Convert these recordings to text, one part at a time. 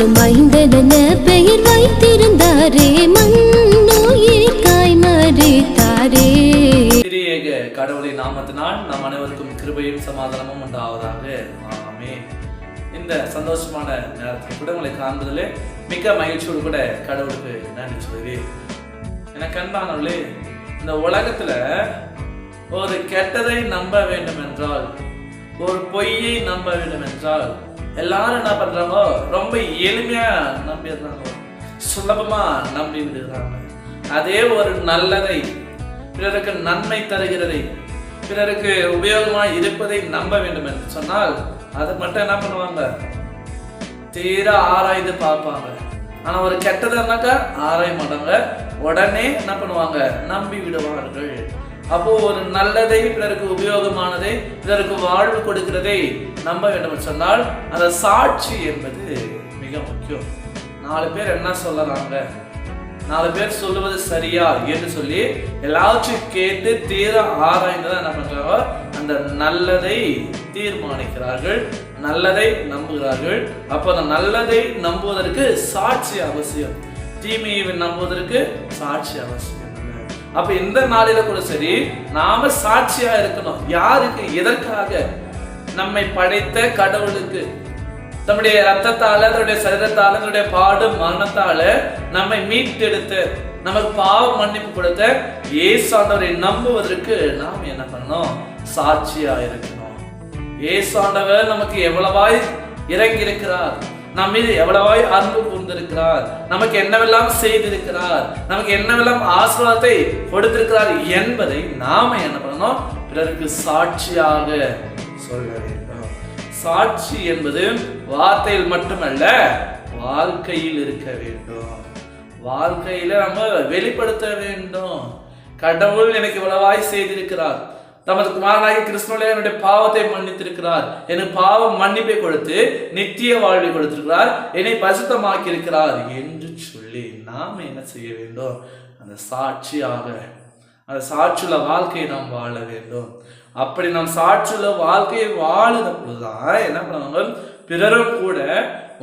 வாழும் மைந்தன பெயர் வைத்திருந்தாரே மண்ணுயிர்காய் மறித்தாரே. திரியேக கடவுளை நாமத்தினால் நம் அனைவருக்கும் கிருபையும் சமாதானமும் உண்டாவதாக. ஆமே இந்த சந்தோஷமான நேரத்தில் கூட உங்களை காண்பதிலே மிக்க மகிழ்ச்சியோடு கூட கடவுளுக்கு நன்றி சொல்கிறேன் எனக்கு அன்பானவர்களே இந்த உலகத்துல ஒரு கெட்டதை நம்ப வேண்டும் என்றால் ஒரு பொய்யை நம்ப வேண்டும் என்றால் எல்லாரும் என்ன பண்றாங்க? ரொம்ப எளிமையா நம்பிடுறாங்க. சுலபமா நம்பி விடுறாங்க அதே ஒரு நல்லதை பிறருக்கு நன்மை தருகிறதை பிறருக்கு உபயோகமாக இருப்பதை நம்ப வேண்டும் என்று சொன்னால் அதை மட்டும் என்ன பண்ணுவாங்க? தீர ஆராய்ந்து பார்ப்பாங்க. ஆனா ஒரு கெட்டதுனாக்கா ஆராய மாட்டாங்க. உடனே என்ன பண்ணுவாங்க? நம்பி விடுவார்கள். அப்போ ஒரு நல்லதை பிறருக்கு உபயோகமானதை பிறருக்கு வாழ்வு கொடுக்கிறதை நம்ப வேண்டும் என்று சொன்னால் அந்த சாட்சி என்பது மிக முக்கியம். நாலு பேர் என்ன சொல்லறாங்க? நாலு பேர் சொல்லுவது சரியா என்று சொல்லி எல்லாவற்றையும் கேட்டு தீர ஆராய்ந்து என்ன பண்றாங்க அந்த நல்லதை தீர்மானிக்கிறார்கள் நல்லதை நம்புகிறார்கள். அப்போ அந்த நல்லதை நம்புவதற்கு சாட்சி அவசியம். தீமையை நம்புவதற்கு சாட்சி அவசியம். அப்ப இந்த நாளில கூட சரி நாம சாட்சியா இருக்கணும். யாருக்கு எதற்காக? நம்மை படைத்த கடவுளுக்கு. தம்முடைய ரத்தத்தால தன்னுடைய சரீரத்தால தன்னுடைய பாடு மரணத்தால நம்மை மீட்டெடுத்து நமக்கு பாவ மன்னிப்பு கொடுத்த ஏசாண்டவரை நம்புவதற்கு நாம் என்ன பண்ணணும்? சாட்சியா இருக்கணும். ஏசாண்டவர் நமக்கு எவ்வளவாய் இறங்கி இருக்கிறார் நம் மீது எவ்வளவாய் அன்பு கூர்ந்திருக்கிறார் நமக்கு என்னவெல்லாம் செய்திருக்கிறார். நமக்கு என்னவெல்லாம் ஆசீர்வாதத்தை கொடுத்திருக்கிறார் என்பதை நாம என்ன பண்ணணும்? பிறருக்கு சாட்சியாக சொல்ல வேண்டும் சாட்சி என்பது வார்த்தையில் மட்டுமல்ல வாழ்க்கையில் இருக்க வேண்டும். வாழ்க்கையில நம்ம வெளிப்படுத்த வேண்டும். கடவுள் எனக்கு இவ்வளவாய் செய்திருக்கிறார். தமது குமாரனாகி கிருஷ்ணனுடைய என்னுடைய பாவத்தை மன்னித்திருக்கிறார். எனக்கு பாவம் மன்னிப்பை கொடுத்து நித்திய வாழ்வை கொடுத்திருக்கிறார். என்னை பரிசுத்தமாக்கி இருக்கிறார் என்று சொல்லி நாம் என்ன செய்ய வேண்டும்? அந்த சாட்சியாக அந்த சாட்சியுள்ள வாழ்க்கையை நாம் வாழ வேண்டும். அப்படி நாம் சாட்சியுள்ள வாழ்க்கையை வாழுத பொழுதுதான் என்ன பண்ணுவாங்க பிறரும் கூட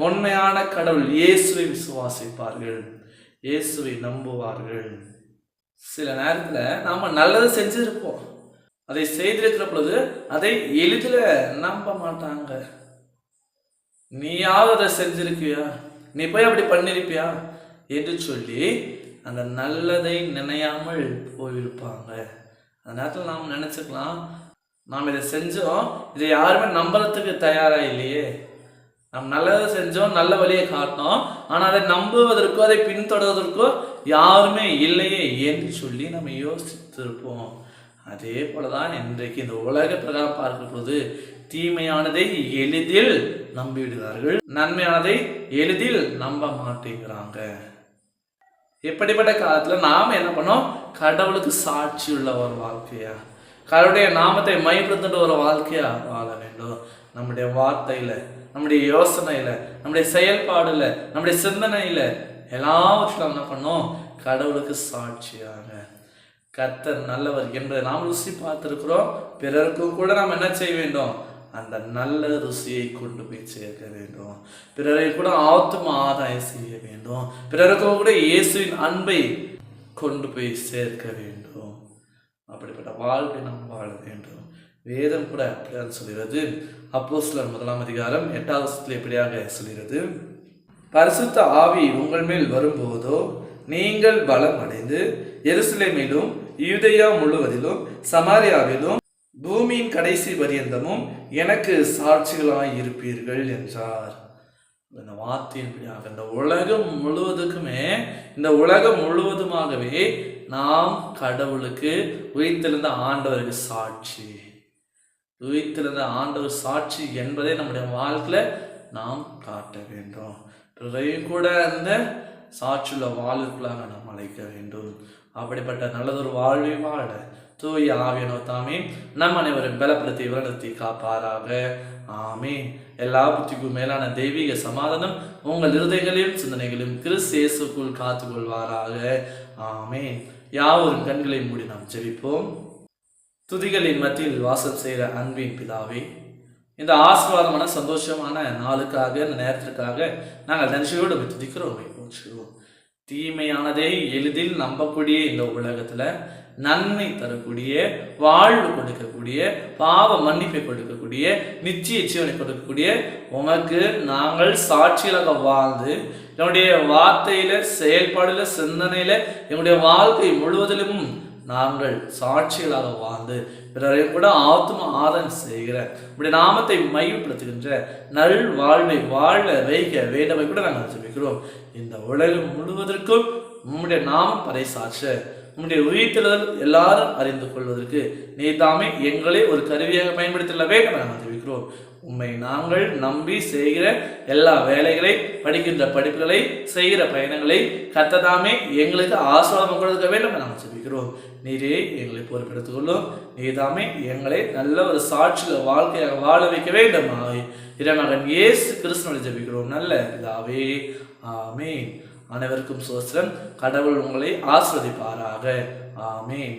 உண்மையான கடவுள் இயேசுவை விசுவாசிப்பார்கள். இயேசுவை நம்புவார்கள். சில நேரத்தில் நாம் நல்லது செஞ்சிருப்போம். அதை செய்திருக்கிற பொழுது அதை எளிதில் நம்ப மாட்டாங்க. நீயாவது அதை செஞ்சிருக்கியா? நீ போய் அப்படி பண்ணிருப்பியா? என்று சொல்லி அந்த நல்லதை நினையாமல் போயிருப்பாங்க. அந்த நேரத்தில் நாம் நினச்சிக்கலாம் நாம் இதை செஞ்சோம் இதை யாருமே நம்புறதுக்கு தயாரா இல்லையே. நாம் நல்லதை செஞ்சோம் நல்ல வழியை காட்டினோம் ஆனால் அதை நம்புவதற்கோ அதை பின்தொடர்வதற்கோ யாருமே இல்லையே என்று சொல்லி நம்ம யோசித்திருப்போம். அதே போலதான் இன்றைக்கு இந்த உலக பிரகாரம் பார்க்கும் பொழுது தீமையானதை எளிதில் நம்பிவிடுகிறார்கள். நன்மையானதை எளிதில் நம்ப மாட்டேங்கிறாங்க. எப்படிப்பட்ட காலத்துல நாம என்ன பண்ணோம்? கடவுளுக்கு சாட்சி உள்ள ஒரு வாழ்க்கையா? கடவுளுடைய நாமத்தை மைப்படுத்துகிற ஒரு வாழ்க்கையா வாழ வேண்டும். நம்முடைய வார்த்தையில நம்முடைய யோசனையில நம்முடைய செயல்பாடுல நம்முடைய சிந்தனையில எல்லாவற்றிலும் என்ன பண்ணோம்? கடவுளுக்கு சாட்சியாக கர்த்தர் நல்லவர் என்பதை நாம் ருசி பார்த்துருக்கிறோம். பிறருக்கும் கூட நாம் என்ன செய்ய வேண்டும்? அந்த நல்ல ருசியை கொண்டு போய் சேர்க்க வேண்டும். பிறரை கூட ஆத்தும ஆதாயம் செய்ய வேண்டும். பிறருக்கும் கூட இயேசுவின் அன்பை கொண்டு போய் சேர்க்க வேண்டும். அப்படிப்பட்ட வாழ்க்கை நாம் வாழ வேண்டும். வேதம் கூட அப்படிதான் சொல்கிறது. அப்போ சிலர் முதலாம் அதிகாரம் எட்டாவது எப்படியாக சொல்கிறது? பரிசுத்த ஆவி உங்கள் மேல் வரும்போதோ நீங்கள் பலம் அடைந்து எருசலேமிலும் யூதேயா முழுவதிலும் சமாரியாவிலும் பூமியின் கடைசி பரியந்தமும் எனக்கு சாட்சிகளாய் இருப்பீர்கள் என்றார். இந்த வார்த்தையின்படியாக இந்த உலகம் முழுவதுக்குமே இந்த உலகம் முழுவதுமாகவே நாம் கடவுளுக்கு உயிர்த்தெழுந்த ஆண்டவருக்கு சாட்சி. உயிர்த்தெழுந்த ஆண்டவர் சாட்சி என்பதை நம்முடைய வாழ்க்கையில நாம் காட்ட வேண்டும். பிறரையும் கூட அந்த சாட்சியுள்ள வாழ்வுக்குள்ளாக நாம் அழைக்க வேண்டும். அப்படிப்பட்ட நல்லதொரு வாழ்வை வாழ தூய ஆவியனோ தாமே நம் அனைவரும் பலப்படுத்தி வளர்த்தி காப்பாராக. ஆமே எல்லா புத்திக்கும் மேலான தெய்வீக சமாதானம் உங்கள் இருதயங்களையும் சிந்தனைகளையும் கிறிஸ்தேசுக்குள் காத்துக்கொள்வாராக. ஆமே யாவரும் கண்களை மூடி நாம் ஜெபிப்போம். துதிகளின் மத்தியில் வாசம் செய்கிற அன்பின் பிதாவே இந்த ஆசீர்வாதமான சந்தோஷமான நாளுக்காக இந்த நேரத்திற்காக நாங்கள் நன்றியோடு துதிக்கிறோம் உம்மை தீமையானதை எளிதில் நம்பக்கூடிய இந்த உலகத்துல நன்மை தரக்கூடிய வாழ்வு கொடுக்கக்கூடிய பாவ மன்னிப்பை கொடுக்கக்கூடிய நிச்சய ஜீவனை கொடுக்கக்கூடிய உமக்கு நாங்கள் சாட்சியலாக வாழ்ந்து என்னுடைய வார்த்தையில செயல்பாடுல சிந்தனையில என்னுடைய வாழ்க்கை முழுவதிலும் நாங்கள் சாட்சிகளாக வாழ்ந்து பிறரையும் கூட ஆத்ம ஆதம் செய்கிற உடைய நாமத்தை மையப்படுத்துகின்ற நல் வாழ்வை வாழ வைக்க வேண்டவை கூட நாங்கள் ஜெபிக்கிறோம் இந்த உலகம் முழுவதற்கும் உம்முடைய நாமம் பறைசாற்ற உம்முடைய உயிர்த்தெழுதல் எல்லாரும் அறிந்து கொள்வதற்கு நீ தாமே எங்களை ஒரு கருவியாக பயன்படுத்திட வேண்டும் நாங்கள் தெரிவிக்கிறோம். உண்மை நாங்கள் நம்பி செய்கிற எல்லா வேலைகளை படிக்கின்ற படிப்புகளை செய்கிற பயணங்களை கத்ததாமே எங்களுக்கு ஆசிரமம் கொடுக்க வேண்டும் நாங்கள் செபிக்கிறோம் நீரே எங்களை பொறுப்பெடுத்துக் கொள்ளும் நீதாமே எங்களை நல்ல ஒரு சாட்சியில் வாழ்க்கையாக வாழ வைக்க வேண்டும் இறைமகன் இயேசு கிருஷ்ணனை ஜபிக்கிறோம். நல்ல இதாவே ஆமே அனைவருக்கும் சோஸ்திரம் கடவுள் உங்களை ஆஸ்வதிப்பாராக ஆமேன்.